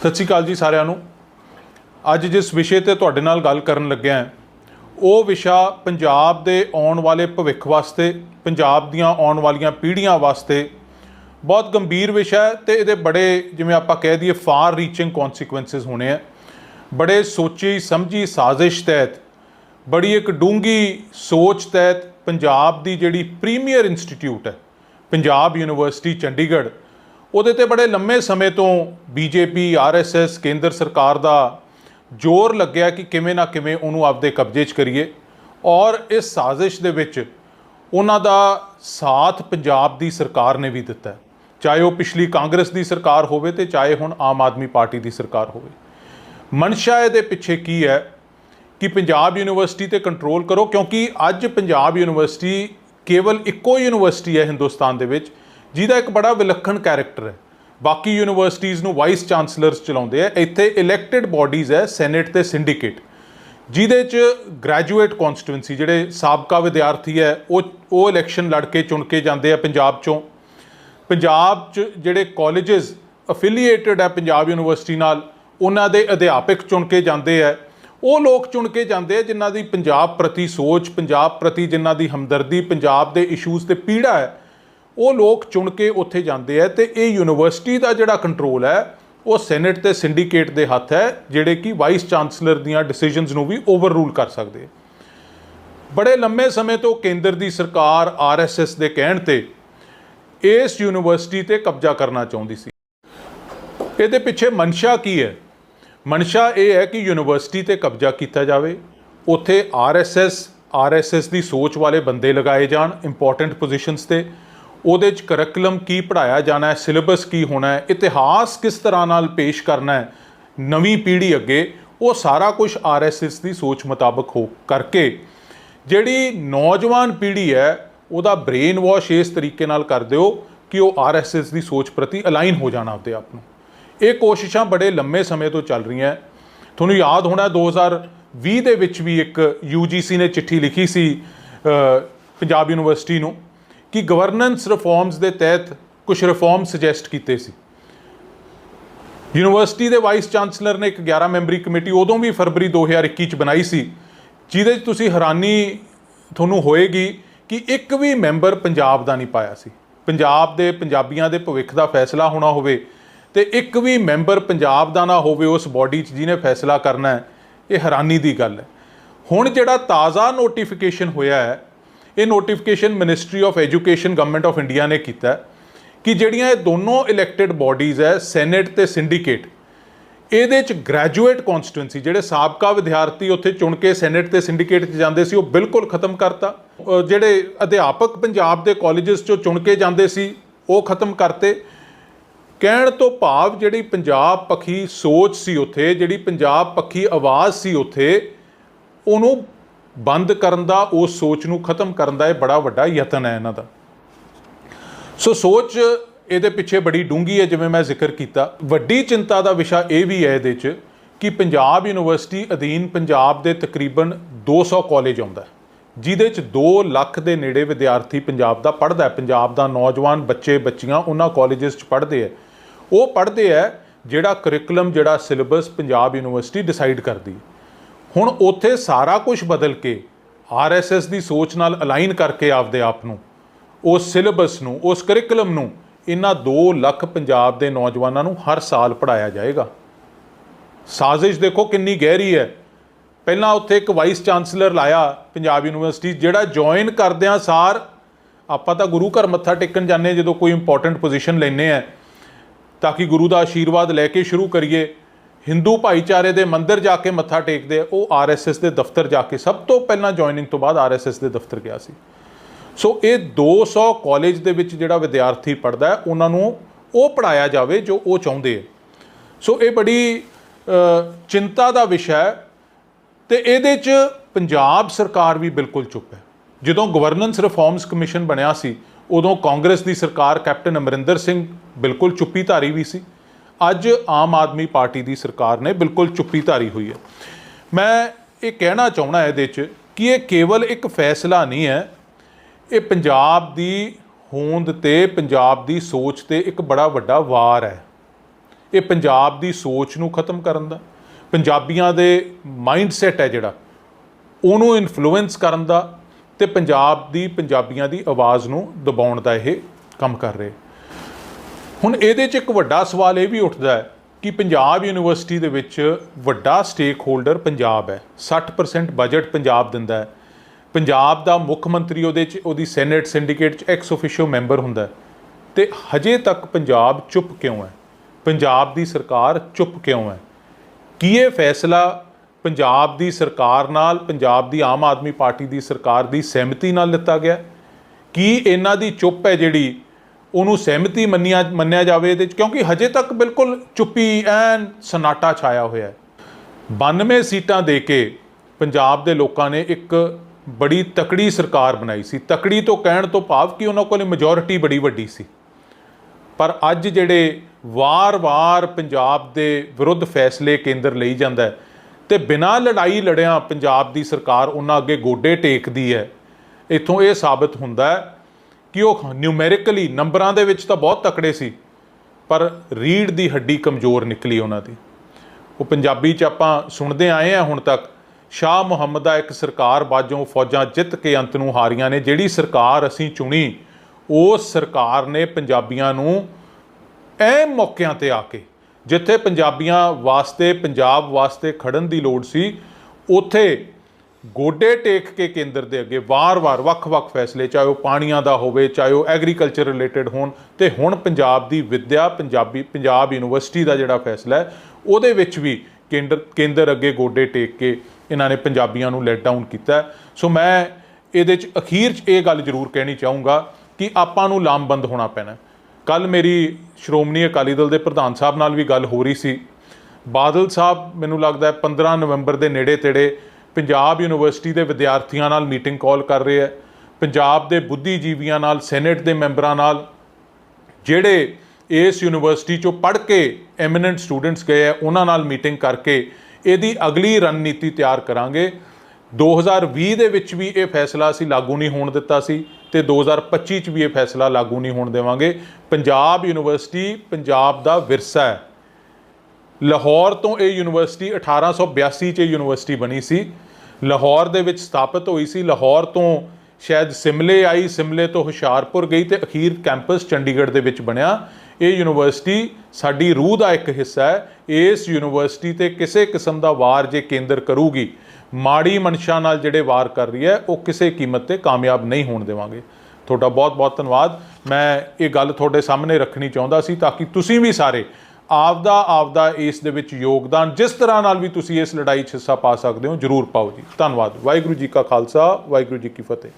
ਸਤਿ ਸ਼੍ਰੀ ਅਕਾਲ ਜੀ ਸਾਰਿਆਂ ਨੂੰ। ਅੱਜ ਜਿਸ ਵਿਸ਼ੇ ਤੇ ਤੁਹਾਡੇ ਨਾਲ ਗੱਲ ਕਰਨ ਲੱਗਿਆ ਹਾਂ, ਉਹ ਵਿਸ਼ਾ ਪੰਜਾਬ ਦੇ ਆਉਣ ਵਾਲੇ ਭਵਿੱਖ ਵਾਸਤੇ, ਪੰਜਾਬ ਦੀਆਂ ਆਉਣ ਵਾਲੀਆਂ ਪੀੜ੍ਹੀਆਂ ਵਾਸਤੇ ਬਹੁਤ ਗੰਭੀਰ ਵਿਸ਼ਾ ਹੈ ਤੇ ਇਹਦੇ ਬੜੇ ਜਿਵੇਂ ਆਪਾਂ ਕਹਿ ਦਈਏ ਫਾਰ ਰੀਚਿੰਗ ਕਨਸੀਕੁਐਂਸਸ ਹੋਣੇ ਆ। ਬੜੇ ਸੋਚੀ, ਸਮਝੀ ਸਾਜ਼ਿਸ਼ ਤਹਿਤ, ਬੜੀ ਇੱਕ ਡੂੰਗੀ ਸੋਚ ਤਹਿਤ ਪੰਜਾਬ ਦੀ ਜਿਹੜੀ ਪ੍ਰੀਮੀਅਰ ਇੰਸਟੀਚਿਊਟ ਹੈ, ਪੰਜਾਬ ਯੂਨੀਵਰਸਿਟੀ ਚੰਡੀਗੜ੍ਹ ਉਹਦੇ ਤੇ ਬੜੇ ਲੰਮੇ ਸਮੇਂ ਤੋਂ ਬੀਜੇਪੀ, ਆਰਐਸਐਸ, ਕੇਂਦਰ ਸਰਕਾਰ ਦਾ ਜ਼ੋਰ ਲੱਗਿਆ ਕਿ ਕਿਵੇਂ ਨਾ ਕਿਵੇਂ ਉਹਨੂੰ ਆਪਦੇ ਕਬਜ਼ੇ 'ਚ ਕਰੀਏ। ਔਰ ਇਸ ਸਾਜ਼ਿਸ਼ ਦੇ ਵਿੱਚ ਉਹਨਾਂ ਦਾ ਸਾਥ ਪੰਜਾਬ ਦੀ ਸਰਕਾਰ ਨੇ ਵੀ ਦਿੱਤਾ। ਚਾਹੇ ਉਹ ਪਿਛਲੀ ਕਾਂਗਰਸ ਦੀ ਸਰਕਾਰ ਹੋਵੇ ਤੇ ਚਾਹੇ ਹੁਣ ਆਮ ਆਦਮੀ ਪਾਰਟੀ ਦੀ ਸਰਕਾਰ ਹੋਵੇ। ਮਨਸ਼ਾ ਇਹਦੇ ਪਿੱਛੇ ਕੀ ਹੈ ਕਿ ਪੰਜਾਬ ਯੂਨੀਵਰਸਿਟੀ ਤੇ ਕੰਟਰੋਲ ਕਰੋ, ਕਿਉਂਕਿ ਅੱਜ ਪੰਜਾਬ ਯੂਨੀਵਰਸਿਟੀ ਕੇਵਲ ਇੱਕੋ ਯੂਨੀਵਰਸਿਟੀ ਹੈ ਹਿੰਦੁਸਤਾਨ ਦੇ ਵਿੱਚ ਜਿਹਦਾ ਇੱਕ ਬੜਾ ਵਿਲੱਖਣ ਕੈਰੈਕਟਰ ਹੈ। ਬਾਕੀ ਯੂਨੀਵਰਸਿਟੀਆਂ ਨੂੰ ਵਾਈਸ ਚਾਂਸਲਰਸ ਚਲਾਉਂਦੇ ਆ। ਇੱਥੇ ਇਲੈਕਟਿਡ ਬਾਡੀਜ਼ ਹੈ ਸੈਨੇਟ ਤੇ ਸਿੰਡੀਕੇਟ ਜਿਹਦੇ ਚ ਗ੍ਰੈਜੂਏਟ ਕਨਸਟੀਟੂਐਂਸੀ ਜਿਹੜੇ ਸਾਬਕਾ ਵਿਦਿਆਰਥੀ ਹੈ, ਉਹ ਉਹ ਇਲੈਕਸ਼ਨ ਲੜ ਕੇ ਚੁਣ ਕੇ ਜਾਂਦੇ ਆ ਪੰਜਾਬ ਚੋਂ। ਪੰਜਾਬ ਚ ਜਿਹੜੇ ਕਾਲਜਸ ਅਫੀਲੀਏਟਡ ਹੈ ਪੰਜਾਬ ਯੂਨੀਵਰਸਿਟੀ ਨਾਲ, ਉਹਨਾਂ ਦੇ ਅਧਿਆਪਕ ਚੁਣ ਕੇ ਜਾਂਦੇ ਆ। ਉਹ ਲੋਕ ਚੁਣ ਕੇ ਜਾਂਦੇ ਆ ਜਿਨ੍ਹਾਂ ਦੀ ਪੰਜਾਬ ਪ੍ਰਤੀ ਸੋਚ, ਪੰਜਾਬ ਪ੍ਰਤੀ ਜਿਨ੍ਹਾਂ ਦੀ ਹਮਦਰਦੀ, ਪੰਜਾਬ ਦੇ ਇਸ਼ੂਜ਼ ਤੇ ਪੀੜਾ ਹੈ। ਉਹ ਲੋਕ ਚੁਣ ਕੇ ਉੱਥੇ ਜਾਂਦੇ ਆ ਤੇ ਇਹ ਯੂਨੀਵਰਸਿਟੀ ਦਾ ਜਿਹੜਾ ਕੰਟਰੋਲ ਹੈ, ਉਹ ਸੈਨੇਟ ਤੇ ਸਿੰਡੀਕੇਟ ਦੇ ਹੱਥ ਹੈ, ਜਿਹੜੇ ਕਿ ਵਾਈਸ ਚਾਂਸਲਰ ਦੀਆਂ ਡਿਸੀਜਨਸ ਨੂੰ ਵੀ ਓਵਰਰੂਲ ਕਰ ਸਕਦੇ ਬੜੇ ਲੰਮੇ ਸਮੇਂ ਤੋਂ ਕੇਂਦਰ ਦੀ ਸਰਕਾਰ ਆਰਐਸਐਸ ਦੇ ਕਹਿਣ ਤੇ ਇਸ ਯੂਨੀਵਰਸਿਟੀ ਤੇ ਕਬਜ਼ਾ ਕਰਨਾ ਚਾਹੁੰਦੀ ਸੀ। ਇਹਦੇ ਪਿੱਛੇ ਮਨਸ਼ਾ ਕੀ ਹੈ? ਮਨਸ਼ਾ ਇਹ ਹੈ ਕਿ ਯੂਨੀਵਰਸਿਟੀ ਤੇ ਕਬਜ਼ਾ ਕੀਤਾ ਜਾਵੇ, ਉੱਥੇ ਆਰਐਸਐਸ ਆਰਐਸਐਸ ਦੀ ਸੋਚ ਵਾਲੇ ਬੰਦੇ ਲਗਾਏ ਜਾਣ ਇੰਪੋਰਟੈਂਟ ਪੋਜੀਸ਼ਨਸ ਤੇ ਉਹਦੇ ਚ ਕਰੈਕੂਲਮ ਕੀ ਪੜਾਇਆ ਜਾਣਾ ਹੈ ਸਿਲੇਬਸ ਕੀ ਹੋਣਾ ਹੈ, ਇਤਿਹਾਸ ਕਿਸ ਤਰ੍ਹਾਂ ਨਾਲ ਪੇਸ਼ ਕਰਨਾ ਹੈ, ਨਵੀਂ ਪੀੜ੍ਹੀ ਅੱਗੇ, ਉਹ ਸਾਰਾ ਕੁਝ ਆਰਐਸਐਸ ਦੀ ਸੋਚ ਮੁਤਾਬਕ ਹੋ ਕਰਕੇ ਜਿਹੜੀ ਨੌਜਵਾਨ ਪੀੜ੍ਹੀ ਹੈ, ਉਹਦਾ ਬ੍ਰੇਨ ਵਾਸ਼ ਇਸ ਤਰੀਕੇ ਨਾਲ ਕਰ ਦਿਓ ਕਿ ਉਹ ਆਰਐਸਐਸ ਦੀ ਸੋਚ ਪ੍ਰਤੀ ਅਲਾਈਨ ਹੋ ਜਾਣਾ ਆਪਦੇ ਆਪ ਨੂੰ। ਇਹ ਕੋਸ਼ਿਸ਼ਾਂ ਬੜੇ ਲੰਮੇ ਸਮੇਂ ਤੋਂ ਚੱਲ ਰਹੀਆਂ ਤੁਹਾਨੂੰ ਯਾਦ ਹੋਣਾ 2020 ਦੇ ਵਿੱਚ ਵੀ ਇੱਕ UGC ਨੇ ਚਿੱਠੀ ਲਿਖੀ ਸੀ ਪੰਜਾਬ ਯੂਨੀਵਰਸਿਟੀ ਨੂੰ। ਕਿ ਗਵਰਨੈਂਸ ਰਿਫਾਰਮਸ ਦੇ ਤਹਿਤ ਕੁਝ ਰਿਫਾਰਮ ਸੁਜੈਸਟ ਕੀਤੇ ਸੀ। ਯੂਨੀਵਰਸਿਟੀ ਦੇ ਵਾਈਸ ਚਾਂਸਲਰ ਨੇ ਇੱਕ 11 ਮੈਂਬਰੀ ਕਮੇਟੀ ਉਦੋਂ ਵੀ ਫਰਵਰੀ 2021 ਚ ਬਣਾਈ ਸੀ, ਜਿਹਦੇ 'ਚ ਤੁਸੀਂ ਹੈਰਾਨੀ ਤੁਹਾਨੂੰ ਹੋਏਗੀ ਕਿ ਇੱਕ ਵੀ ਮੈਂਬਰ ਪੰਜਾਬ ਦਾ ਨਹੀਂ ਪਾਇਆ ਸੀ। ਪੰਜਾਬ ਦੇ ਪੰਜਾਬੀਆਂ ਦੇ ਭਵਿੱਖ ਦਾ ਫੈਸਲਾ ਹੋਣਾ ਹੋਵੇ ਤੇ ਇੱਕ ਵੀ ਮੈਂਬਰ ਪੰਜਾਬ ਦਾ ਨਾ ਹੋਵੇ, ਉਸ ਬਾਡੀ 'ਚ ਜਿਹਨੇ ਫੈਸਲਾ ਕਰਨਾ ਹੈ, ਇਹ ਹੈਰਾਨੀ ਦੀ ਗੱਲ ਹੈ। ਹੁਣ ਜਿਹੜਾ ਤਾਜ਼ਾ ਨੋਟੀਫਿਕੇਸ਼ਨ ਹੋਇਆ ਹੈ ਇਹ notification ministry of education government of India ਨੇ ਕੀਤਾ ਕਿ ਜਿਹੜੀਆਂ ਇਹ ਦੋਨੋਂ ਇਲੈਕਟਿਡ ਬਾਡੀਜ਼ ਹੈ ਸੈਨੇਟ ਤੇ ਸਿੰਡੀਕੇਟ ਇਹਦੇ ਚ ਗ੍ਰੈਜੂਏਟ ਕਨਸਟੀਟੂਐਂਸੀ ਜਿਹੜੇ ਸਾਬਕਾ ਵਿਦਿਆਰਥੀ ਉੱਥੇ ਚੁਣ ਕੇ ਸੈਨੇਟ ਤੇ ਸਿੰਡੀਕੇਟ 'ਚ ਜਾਂਦੇ ਸੀ, ਉਹ ਬਿਲਕੁਲ ਖਤਮ ਕਰਤਾ। ਜਿਹੜੇ ਅਧਿਆਪਕ ਪੰਜਾਬ ਦੇ ਕਾਲਜਸ 'ਚੋਂ ਚੁਣ ਕੇ ਜਾਂਦੇ ਸੀ, ਉਹ ਖਤਮ ਕਰਤੇ। ਕਹਿਣ ਤੋਂ ਭਾਵ ਜਿਹੜੀ ਪੰਜਾਬ ਪੱਖੀ ਸੋਚ ਸੀ ਉੱਥੇ, ਜਿਹੜੀ ਪੰਜਾਬ ਪੱਖੀ ਆਵਾਜ਼ ਸੀ ਉੱਥੇ, ਉਹਨੂੰ ਬੰਦ ਕਰਨ ਦਾ ਉਸ ਸੋਚ ਨੂੰ ਖਤਮ ਕਰਨ ਦਾ ਇਹ ਬੜਾ ਵੱਡਾ ਯਤਨ ਹੈ ਇਹਨਾਂ ਦਾ। ਸੋ ਸੋਚ ਇਹਦੇ ਪਿੱਛੇ ਬੜੀ ਡੂੰਗੀ ਹੈ, ਜਿਵੇਂ ਮੈਂ ਜ਼ਿਕਰ ਕੀਤਾ। ਵੱਡੀ ਚਿੰਤਾ ਦਾ ਵਿਸ਼ਾ ਇਹ ਵੀ ਹੈ ਇਹਦੇ 'ਚ ਕਿ ਪੰਜਾਬ ਯੂਨੀਵਰਸਿਟੀ ਅਧੀਨ ਪੰਜਾਬ ਦੇ ਤਕਰੀਬਨ 200 ਕਾਲਜ ਆਉਂਦਾ ਜਿਹਦੇ 'ਚ 2 ਲੱਖ ਦੇ ਨੇੜੇ ਵਿਦਿਆਰਥੀ ਪੰਜਾਬ ਦਾ ਪੜ੍ਹਦਾ ਹੈ। ਪੰਜਾਬ ਦਾ ਨੌਜਵਾਨ ਬੱਚੇ, ਬੱਚੀਆਂ ਉਹਨਾਂ ਕਾਲਜਸ 'ਚ ਪੜ੍ਹਦੇ ਹੈ। ਉਹ ਪੜ੍ਹਦੇ ਹੈ ਜਿਹੜਾ ਕਰਿਕੂਲਮ ਜਿਹੜਾ ਸਿਲੇਬਸ ਪੰਜਾਬ ਯੂਨੀਵਰਸਿਟੀ ਡਿਸਾਈਡ ਕਰਦੀ ਹੈ। ਹੁਣ ਉੱਥੇ ਸਾਰਾ ਕੁਝ ਬਦਲ ਕੇ ਆਰਐਸਐਸ ਦੀ ਸੋਚ ਨਾਲ ਅਲਾਈਨ ਕਰਕੇ ਆਪਦੇ ਆਪ ਨੂੰ ਉਸ ਸਿਲੇਬਸ ਨੂੰ, ਉਸ ਕਰਿਕੂਲਮ ਨੂੰ, ਇਹਨਾਂ 2 ਲੱਖ ਪੰਜਾਬ ਦੇ ਨੌਜਵਾਨਾਂ ਨੂੰ ਹਰ ਸਾਲ ਪੜਾਇਆ ਜਾਏਗਾ। ਸਾਜ਼ਿਸ਼ ਦੇਖੋ ਕਿੰਨੀ ਗਹਿਰੀ ਹੈ। ਪਹਿਲਾਂ ਉੱਥੇ ਇੱਕ ਵਾਈਸ ਚਾਂਸਲਰ ਲਾਇਆ ਪੰਜਾਬ ਯੂਨੀਵਰਸਿਟੀ ਜਿਹੜਾ ਜੁਆਇਨ ਕਰਦਿਆਂ ਸਾਰ ਆਪਾਂ ਤਾਂ ਗੁਰੂ ਘਰ ਮੱਥਾ ਟੇਕਣ ਜਾਂਦੇ ਜਦੋਂ ਕੋਈ ਇੰਪੋਰਟੈਂਟ ਪੋਜੀਸ਼ਨ ਲੈਨੇ ਆ ਤਾਂ ਕਿ ਗੁਰੂ ਦਾ ਆਸ਼ੀਰਵਾਦ ਲੈ ਕੇ ਸ਼ੁਰੂ ਕਰੀਏ। ਹਿੰਦੂ ਭਾਈਚਾਰੇ ਦੇ ਮੰਦਿਰ ਜਾ ਕੇ ਮੱਥਾ ਟੇਕਦੇ ਆ, ਉਹ ਆਰਐਸਐਸ ਦੇ ਦਫ਼ਤਰ ਜਾ ਕੇ ਸਭ ਤੋਂ ਪਹਿਲਾਂ ਜੁਆਇਨਿੰਗ ਤੋਂ ਬਾਅਦ ਆਰਐਸਐਸ ਦੇ ਦਫ਼ਤਰ ਗਿਆ ਸੀ। ਸੋ ਇਹ 200 ਕਾਲਜ ਦੇ ਵਿੱਚ ਜਿਹੜਾ ਵਿਦਿਆਰਥੀ ਪੜਦਾ ਹੈ ਉਹਨਾਂ ਨੂੰ ਉਹ ਪੜਾਇਆ ਜਾਵੇ ਜੋ ਉਹ ਚਾਹੁੰਦੇ ਹੈ ਸੋ ਇਹ ਬੜੀ ਚਿੰਤਾ ਦਾ ਵਿਸ਼ਾ ਹੈ ਤੇ ਇਹਦੇ 'ਚ ਪੰਜਾਬ ਸਰਕਾਰ ਵੀ ਬਿਲਕੁਲ ਚੁੱਪ ਹੈ। ਜਦੋਂ ਗਵਰਨੈਂਸ ਰਿਫਾਰਮਸ ਕਮਿਸ਼ਨ ਬਣਿਆ ਸੀ ਉਦੋਂ ਕਾਂਗਰਸ ਦੀ ਸਰਕਾਰ ਕੈਪਟਨ ਅਮਰਿੰਦਰ ਸਿੰਘ ਬਿਲਕੁਲ ਚੁੱਪੀ ਧਾਰੀ ਵੀ ਸੀ। ਅੱਜ ਆਮ ਆਦਮੀ ਪਾਰਟੀ ਦੀ ਸਰਕਾਰ ਨੇ ਬਿਲਕੁਲ ਚੁੱਪੀ ਧਾਰੀ ਹੋਈ ਹੈ। ਮੈਂ ਇਹ ਕਹਿਣਾ ਚਾਹਣਾ ਇਹਦੇ 'ਚ ਕਿ ਇਹ ਕੇਵਲ ਇੱਕ ਫੈਸਲਾ ਨਹੀਂ ਹੈ। ਇਹ ਪੰਜਾਬ ਦੀ ਹੋਂਦ ਤੇ, ਪੰਜਾਬ ਦੀ ਸੋਚ ਤੇ ਇੱਕ ਬੜਾ ਵੱਡਾ ਵਾਰ ਹੈ। ਇਹ ਪੰਜਾਬ ਦੀ ਸੋਚ ਨੂੰ ਖਤਮ ਕਰਨ ਦਾ, ਪੰਜਾਬੀਆਂ ਦੇ ਮਾਈਂਡਸੈਟ ਹੈ ਜਿਹੜਾ, ਉਹਨੂੰ ਇਨਫਲੂਐਂਸ ਕਰਨ ਦਾ ਤੇ ਪੰਜਾਬ ਦੀ ਪੰਜਾਬੀਆਂ ਦੀ ਆਵਾਜ਼ ਨੂੰ ਦਬਾਉਣ ਦਾ ਇਹ ਕੰਮ ਕਰ ਰਹੇ। ਹੁਣ ਇਹਦੇ 'ਚ ਇੱਕ ਵੱਡਾ ਸਵਾਲ ਇਹ ਵੀ ਉੱਠਦਾ ਹੈ ਕਿ ਪੰਜਾਬ ਯੂਨੀਵਰਸਿਟੀ ਦੇ ਵਿੱਚ ਵੱਡਾ ਸਟੇਕ ਹੋਲਡਰ ਪੰਜਾਬ ਹੈ। 60% ਬਜਟ ਪੰਜਾਬ ਦਿੰਦਾ ਹੈ। ਪੰਜਾਬ ਦਾ ਮੁੱਖ ਮੰਤਰੀ ਉਹਦੇ 'ਚ, ਉਹਦੀ ਸੈਨੇਟ ਸਿੰਡੀਕੇਟ 'ਚ ਐਕਸ ਅਫੀਸ਼ੀਓ ਮੈਂਬਰ ਹੁੰਦਾ ਹੈ। ਤੇ ਹਜੇ ਤੱਕ ਪੰਜਾਬ ਚੁੱਪ ਕਿਉਂ ਹੈ? ਪੰਜਾਬ ਦੀ ਸਰਕਾਰ ਚੁੱਪ ਕਿਉਂ ਹੈ? ਕੀ ਇਹ ਫੈਸਲਾ ਪੰਜਾਬ ਦੀ ਸਰਕਾਰ ਨਾਲ, ਪੰਜਾਬ ਦੀ ਆਮ ਆਦਮੀ ਪਾਰਟੀ ਦੀ ਸਰਕਾਰ ਦੀ ਸਹਿਮਤੀ ਨਾਲ ਲਿੱਤਾ ਗਿਆ? ਕੀ ਇਹਨਾਂ ਦੀ ਚੁੱਪ ਹੈ ਜਿਹੜੀ ਉਹਨੂੰ ਸਹਿਮਤੀ ਮੰਨਿਆ ਮੰਨਿਆ ਜਾਵੇ ਇਹਦੇ 'ਚ, ਕਿਉਂਕਿ ਹਜੇ ਤੱਕ ਬਿਲਕੁਲ ਚੁੱਪੀ ਐਨ ਸਨਾਟਾ ਛਾਇਆ ਹੋਇਆ ਹੈ। 92 ਸੀਟਾਂ ਦੇ ਕੇ ਪੰਜਾਬ ਦੇ ਲੋਕਾਂ ਨੇ ਇੱਕ ਬੜੀ ਤਕੜੀ ਸਰਕਾਰ ਬਣਾਈ ਸੀ। ਤਕੜੀ ਤੋਂ ਕਹਿਣ ਤੋਂ ਭਾਵ ਕਿ ਉਹਨਾਂ ਕੋਲ ਮੈਜੋਰਿਟੀ ਬੜੀ ਵੱਡੀ ਸੀ। ਪਰ ਅੱਜ ਜਿਹੜੇ ਵਾਰ-ਵਾਰ ਪੰਜਾਬ ਦੇ ਵਿਰੁੱਧ ਫੈਸਲੇ ਕੇਂਦਰ ਲਈ ਜਾਂਦਾ ਹੈ ਤੇ ਬਿਨਾਂ ਲੜਾਈ ਲੜਿਆਂ ਪੰਜਾਬ ਦੀ ਸਰਕਾਰ ਉਹਨਾਂ ਅੱਗੇ ਗੋਡੇ ਟੇਕਦੀ ਹੈ, ਇਥੋਂ ਇਹ ਸਾਬਤ ਹੁੰਦਾ ਹੈ ਕਿ ਉਹ ਨਿਊਮੈਰੀਕਲੀ ਨੰਬਰਾਂ ਦੇ ਵਿੱਚ ਤਾਂ ਬਹੁਤ ਤਕੜੇ ਸੀ, ਪਰ ਰੀੜ ਦੀ ਹੱਡੀ ਕਮਜ਼ੋਰ ਨਿਕਲੀ ਉਹਨਾਂ ਦੀ। ਉਹ ਪੰਜਾਬੀ ਚ ਆਪਾਂ ਸੁਣਦੇ ਆਏ ਆ ਹੁਣ ਤੱਕ, ਸ਼ਾਹ ਮੁਹੰਮਦ ਦਾ ਇੱਕ ਸਰਕਾਰ ਬਾਜੋਂ ਫੌਜਾਂ ਜਿੱਤ ਕੇ ਅੰਤ ਨੂੰ ਹਾਰੀਆਂ ਨੇ, ਜਿਹੜੀ ਸਰਕਾਰ ਅਸੀਂ ਚੁਣੀ, ਉਸ ਸਰਕਾਰ ਨੇ ਪੰਜਾਬੀਆਂ ਨੂੰ ਐਮ ਮੌਕਿਆਂ ਤੇ ਆ ਕੇ, ਜਿੱਥੇ ਪੰਜਾਬੀਆਂ ਵਾਸਤੇ, ਪੰਜਾਬ ਵਾਸਤੇ ਖੜਨ ਦੀ ਲੋੜ ਸੀ, ਉੱਥੇ ਗੋਡੇ ਟੇਕ ਕੇ ਕੇਂਦਰ ਦੇ ਅੱਗੇ ਵਾਰ-ਵਾਰ, ਵੱਖ-ਵੱਖ ਫੈਸਲੇ, ਚਾਹੇ ਉਹ ਪਾਣੀਆਂ ਦਾ ਹੋਵੇ, ਚਾਹੇ ਉਹ ਐਗਰੀਕਲਚਰ ਰਿਲੇਟਡ ਹੋਣ, ਤੇ ਹੁਣ ਪੰਜਾਬ ਦੀ ਵਿੱਦਿਆ, ਪੰਜਾਬੀ, ਪੰਜਾਬ ਯੂਨੀਵਰਸਿਟੀ ਦਾ ਜਿਹੜਾ ਫੈਸਲਾ ਹੈ, ਉਹਦੇ ਵਿੱਚ ਵੀ ਕੇਂਦਰ ਕੇਂਦਰ ਅੱਗੇ ਗੋਡੇ ਟੇਕ ਕੇ ਇਹਨਾਂ ਨੇ ਪੰਜਾਬੀਆਂ ਨੂੰ ਲੈਟ ਡਾਊਨ ਕੀਤਾ ਸੋ ਮੈਂ ਇਹਦੇ ਚ ਅਖੀਰ ਚ ਇਹ ਗੱਲ ਜ਼ਰੂਰ ਕਹਿਣੀ ਚਾਹੂੰਗਾ ਕਿ ਆਪਾਂ ਨੂੰ ਲਾਮਬੰਦ ਹੋਣਾ ਪੈਣਾ ਕੱਲ ਮੇਰੀ ਸ਼੍ਰੋਮਣੀ ਅਕਾਲੀ ਦਲ ਦੇ ਪ੍ਰਧਾਨ ਸਾਹਿਬ ਨਾਲ ਵੀ ਗੱਲ ਹੋ ਰਹੀ ਸੀ। ਬਾਦਲ ਸਾਹਿਬ, ਮੈਨੂੰ ਲੱਗਦਾ ਹੈ 15 ਨਵੰਬਰ ਦੇ ਨੇੜੇ ਤੇੜੇ ਪੰਜਾਬ ਯੂਨੀਵਰਸਿਟੀ ਦੇ ਵਿਦਿਆਰਥੀਆਂ ਨਾਲ ਮੀਟਿੰਗ ਕਾਲ ਕਰ ਰਹੇ ਹੈ। ਪੰਜਾਬ ਦੇ ਬੁੱਧੀਜੀਵੀਆਂ ਨਾਲ, ਸੈਨੇਟ ਦੇ ਮੈਂਬਰਾਂ ਨਾਲ, ਜਿਹੜੇ ਇਸ ਯੂਨੀਵਰਸਿਟੀ ਚੋਂ ਪੜ੍ਹ ਕੇ ਐਮੀਨੈਂਟ ਸਟੂਡੈਂਟਸ ਗਏ ਆ ਉਹਨਾਂ ਨਾਲ ਮੀਟਿੰਗ ਕਰਕੇ ਇਹਦੀ ਅਗਲੀ ਰਣਨੀਤੀ ਤਿਆਰ ਕਰਾਂਗੇ। 2020 ਦੇ ਵਿੱਚ ਵੀ ਇਹ ਫੈਸਲਾ ਅਸੀਂ ਲਾਗੂ ਨਹੀਂ ਹੋਣ ਦਿੱਤਾ ਸੀ ਤੇ 2025 ਚ ਵੀ ਇਹ ਫੈਸਲਾ ਲਾਗੂ ਨਹੀਂ ਹੋਣ ਦੇਵਾਂਗੇ। ਪੰਜਾਬ ਯੂਨੀਵਰਸਿਟੀ, ਪੰਜਾਬ ਦਾ ਵਿਰਸਾ ਹੈ। ਲਾਹੌਰ ਤੋਂ ਇਹ ਯੂਨੀਵਰਸਿਟੀ 1882 ਚ ਇਹ ਯੂਨੀਵਰਸਿਟੀ ਬਣੀ ਸੀ। ਲਾਹੌਰ ਦੇ ਵਿੱਚ ਸਥਾਪਿਤ ਹੋਈ ਸੀ। ਲਾਹੌਰ ਤੋਂ ਸ਼ਾਇਦ ਸਿਮਲੇ ਆਈ, ਸਿਮਲੇ ਤੋਂ ਹੁਸ਼ਿਆਰਪੁਰ ਗਈ ਤੇ ਅਖੀਰ ਕੈਂਪਸ ਚੰਡੀਗੜ੍ਹ ਦੇ ਵਿੱਚ ਬਣਿਆ। ਇਹ ਯੂਨੀਵਰਸਿਟੀ ਸਾਡੀ ਰੂਹ ਦਾ ਇੱਕ ਹਿੱਸਾ ਹੈ। ਇਸ ਯੂਨੀਵਰਸਿਟੀ ਤੇ ਕਿਸੇ ਕਿਸਮ ਦਾ ਵਾਰ ਜੇ ਕੇਂਦਰ ਕਰੂਗੀ, ਮਾੜੀ ਮਨਸ਼ਾ ਨਾਲ ਜਿਹੜੇ ਵਾਰ ਕਰ ਰਹੀ ਹੈ, ਉਹ ਕਿਸੇ ਕੀਮਤ ਤੇ ਕਾਮਯਾਬ ਨਹੀਂ ਹੋਣ ਦੇਵਾਂਗੇ। ਤੁਹਾਡਾ ਬਹੁਤ ਬਹੁਤ ਧੰਨਵਾਦ। ਮੈਂ ਇਹ ਗੱਲ ਤੁਹਾਡੇ ਸਾਹਮਣੇ ਰੱਖਣੀ ਚਾਹੁੰਦਾ ਸੀ ਤਾਂ ਕਿ ਤੁਸੀਂ ਵੀ ਸਾਰੇ ਆਪਦਾ ਆਪਦਾ ਇਸ ਦੇ ਵਿੱਚ ਯੋਗਦਾਨ ਜਿਸ ਤਰ੍ਹਾਂ ਨਾਲ ਵੀ ਤੁਸੀਂ ਇਸ ਲੜਾਈ 'ਚ ਹਿੱਸਾ ਪਾ ਸਕਦੇ ਹੋ, ਜਰੂਰ ਪਾਓ ਜੀ। ਧੰਨਵਾਦ। ਵਾਹਿਗੁਰੂ ਜੀ ਕਾ ਖਾਲਸਾ, ਵਾਹਿਗੁਰੂ ਜੀ ਕੀ ਫਤਿਹ।